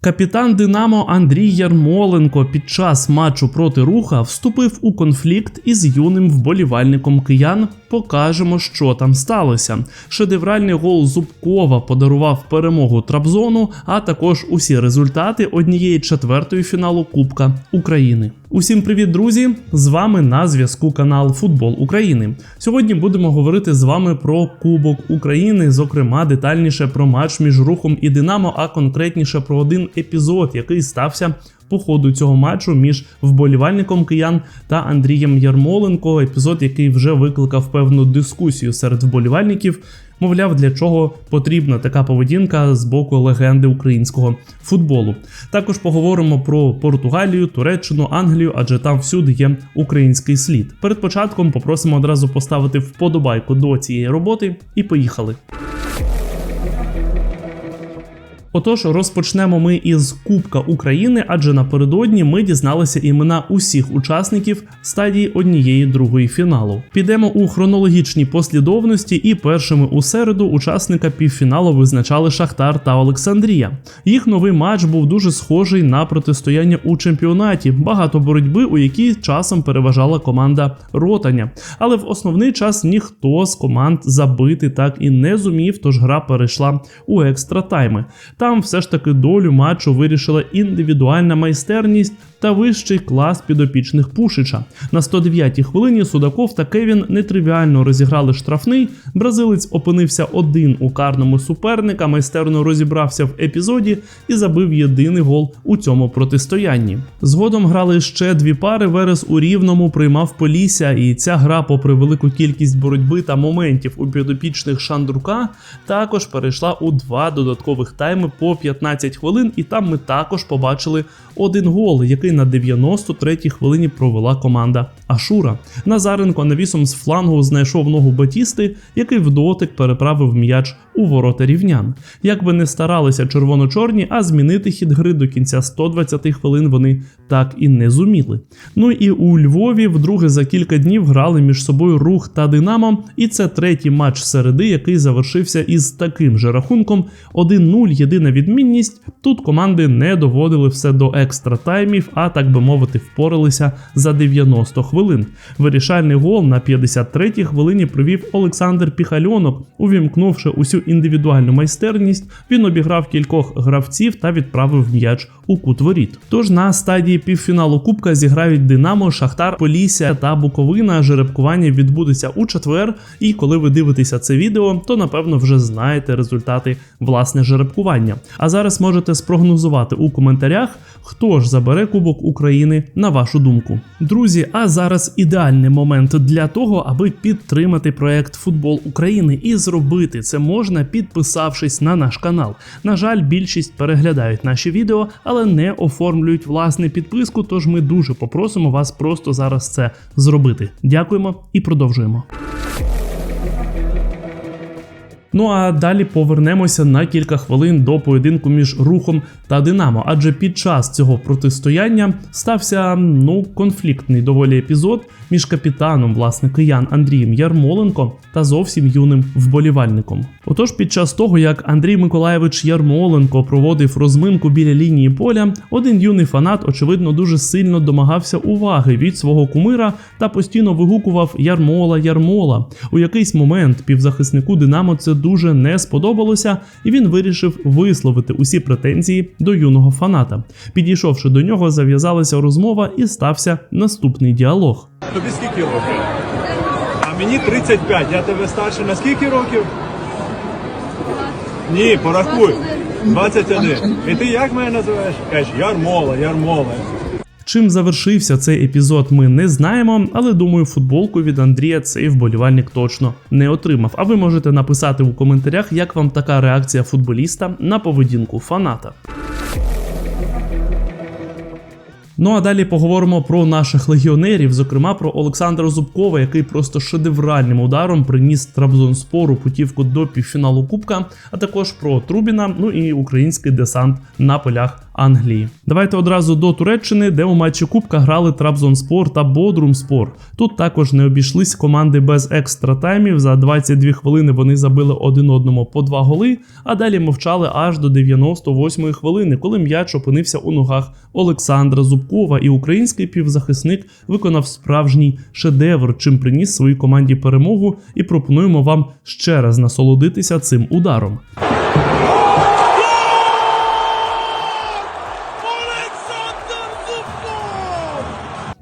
Капітан Динамо Андрій Ярмоленко під час матчу проти руха вступив у конфлікт із юним вболівальником киян. Покажемо, що там сталося. Шедевральний гол Зубкова подарував перемогу Трабзону, а також усі результати однієї четвертої фіналу Кубка України. Усім привіт, друзі! З вами на зв'язку канал Футбол України. Сьогодні будемо говорити з вами про Кубок України, зокрема детальніше про матч між рухом і Динамо, а конкретніше про один епізод, який стався по ходу цього матчу між вболівальником киян та Андрієм Ярмоленко. Епізод, який вже викликав певну дискусію серед вболівальників. Мовляв, для чого потрібна така поведінка з боку легенди українського футболу. Також поговоримо про Португалію, Туреччину, Англію, адже там всюди є український слід. Перед початком попросимо одразу поставити вподобайку до цієї роботи і поїхали. Отож, розпочнемо ми із Кубка України, адже напередодні ми дізналися імена усіх учасників стадії однієї другої фіналу. Підемо у хронологічній послідовності, і першими у середу учасника півфіналу визначали Шахтар та Олександрія. Їх новий матч був дуже схожий на протистояння у чемпіонаті, багато боротьби, у якій часом переважала команда Ротаня. Але в основний час ніхто з команд забити так і не зумів, тож гра перейшла у екстра тайми. Там все ж таки долю матчу вирішила індивідуальна майстерність та вищий клас підопічних Пушича. На 109-й хвилині Судаков та Кевін нетривіально розіграли штрафний. Бразилець опинився один у карному суперника, майстерно розібрався в епізоді і забив єдиний гол у цьому протистоянні. Згодом грали ще дві пари. Верес у рівному приймав Полісся, і ця гра, попри велику кількість боротьби та моментів у підопічних Шандрука, також перейшла у два додаткових тайми по 15 хвилин, і там ми також побачили один гол, який на 93-й хвилині провела команда Ашура. Назаренко навісом з флангу знайшов ногу Батісти, який в дотик переправив м'яч у ворота рівнян. Як би не старалися червоно-чорні, а змінити хід гри до кінця 120 хвилин вони так і не зуміли. Ну і у Львові вдруге за кілька днів грали між собою рух та Динамо, і це третій матч середи, який завершився із таким же рахунком: 1-0 єдина відмінність. Тут команди не доводили все до екстра таймів, а так би мовити, впоралися за 90 хвилин. Вирішальний гол на 53-й хвилині провів Олександр Піхальонок, увімкнувши усю індивідуальну майстерність, він обіграв кількох гравців та відправив м'яч у кут воріт. Тож на стадії півфіналу Кубка зіграють Динамо, Шахтар, Полісся та Буковина. Жеребкування відбудеться у четвер. І коли ви дивитеся це відео, то напевно вже знаєте результати власне жеребкування. А зараз можете спрогнозувати у коментарях, хто ж забере Кубок України на вашу думку. Друзі, а зараз ідеальний момент для того, аби підтримати проект Футбол України і зробити це можна, підписавшись на наш канал. На жаль, більшість переглядають наші відео, але не оформлюють власне підписку. Тож ми дуже попросимо вас просто зараз це зробити. Дякуємо і продовжуємо. Ну а далі повернемося на кілька хвилин до поєдинку між рухом та Динамо, адже під час цього протистояння стався ну конфліктний доволі епізод між капітаном власне киян Андрієм Ярмоленко та зовсім юним вболівальником. Отож, під час того, як Андрій Миколаєвич Ярмоленко проводив розминку біля лінії поля, один юний фанат, очевидно, дуже сильно домагався уваги від свого кумира та постійно вигукував Ярмола, Ярмола. У якийсь момент півзахиснику Динамо це дуже не сподобалося, і він вирішив висловити усі претензії до юного фаната. Підійшовши до нього, зав'язалася розмова і стався наступний діалог. Тобі скільки років? А мені 35. Я тебе старше на скільки років? Ні, порахуй. 21. І ти як мене називаєш? Кажеш, Ярмола, Ярмола. Чим завершився цей епізод, ми не знаємо, але думаю, футболку від Андрія цей вболівальник точно не отримав. А ви можете написати у коментарях, як вам така реакція футболіста на поведінку фаната. Ну а далі поговоримо про наших легіонерів, зокрема про Олександра Зубкова, який просто шедевральним ударом приніс Трабзонспору путівку до півфіналу Кубка, а також про Трубіна, ну і український десант на полях Англії. Давайте одразу до Туреччини, де у матчі Кубка грали Трабзонспор та Бодрумспор. Тут також не обійшлись команди без екстра таймів. За 22 хвилини вони забили один одному по два голи, а далі мовчали аж до 98-ї хвилини, коли м'яч опинився у ногах Олександра Зубкова, і український півзахисник виконав справжній шедевр, чим приніс своїй команді перемогу. І пропонуємо вам ще раз насолодитися цим ударом.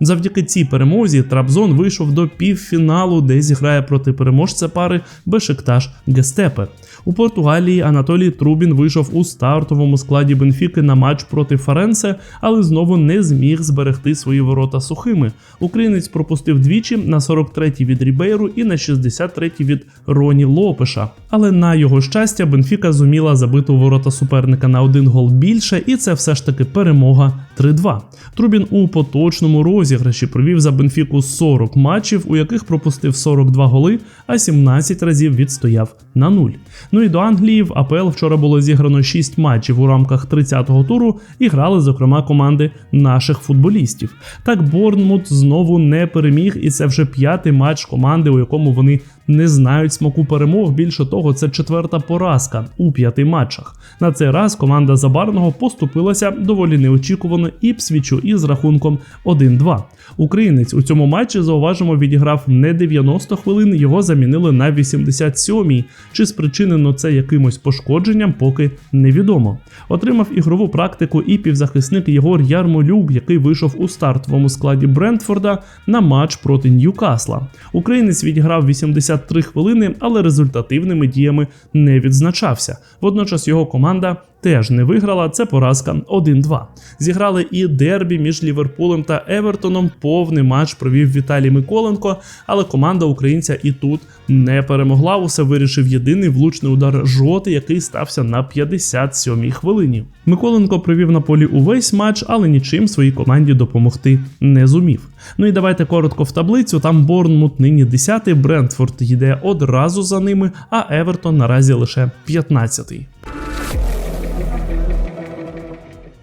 Завдяки цій перемозі Трабзон вийшов до півфіналу, де зіграє проти переможця пари Бешикташ Гестепе. У Португалії Анатолій Трубін вийшов у стартовому складі Бенфіки на матч проти Ференсе, але знову не зміг зберегти свої ворота сухими. Українець пропустив двічі на 43-й від Рібейру і на 63-й від Роні Лопеша. Але на його щастя, Бенфіка зуміла забити у ворота суперника на один гол більше, і це все ж таки перемога 3-2. Трубін у поточному розіграші провів за Бенфіку 40 матчів, у яких пропустив 42 голи, а 17 разів відстояв на нуль. Ну і до Англії в АПЛ вчора було зіграно 6 матчів у рамках 30-го туру і грали, зокрема, команди наших футболістів. Так Борнмут знову не переміг, і це вже п'ятий матч команди, у якому вони не знають смаку перемог. Більше того, це четверта поразка у п'яти матчах. На цей раз команда Забарного поступилася доволі неочікувано Іпсвічу із рахунком 1-2. Українець у цьому матчі зауважимо відіграв не 90 хвилин, його замінили на 87-й. Чи спричинено це якимось пошкодженням, поки невідомо. Отримав ігрову практику і півзахисник Єгор Ярмолюк, який вийшов у стартовому складі Брентфорда на матч проти Ньюкасла. Українець відіграв 83 хвилини, але результативними діями не відзначався. Водночас його команда теж не виграла. Це поразка 1-2. Зіграли і дербі між Ліверпулем та Евертоном. Повний матч провів Віталій Миколенко, але команда українця і тут не перемогла. Усе вирішив єдиний влучний удар жоти, який стався на 57-й хвилині. Миколенко провів на полі увесь матч, але нічим своїй команді допомогти не зумів. Ну і давайте коротко в таблицю. Там Борнмут нині 10-й, Брентфорд йде одразу за ними, а Евертон наразі лише 15-й.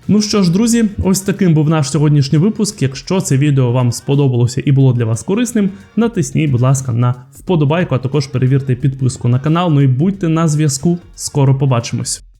Ну що ж, друзі, ось таким був наш сьогоднішній випуск. Якщо це відео вам сподобалося і було для вас корисним, натисніть, будь ласка, на вподобайку, а також перевірте підписку на канал. Ну і будьте на зв'язку. Скоро побачимось.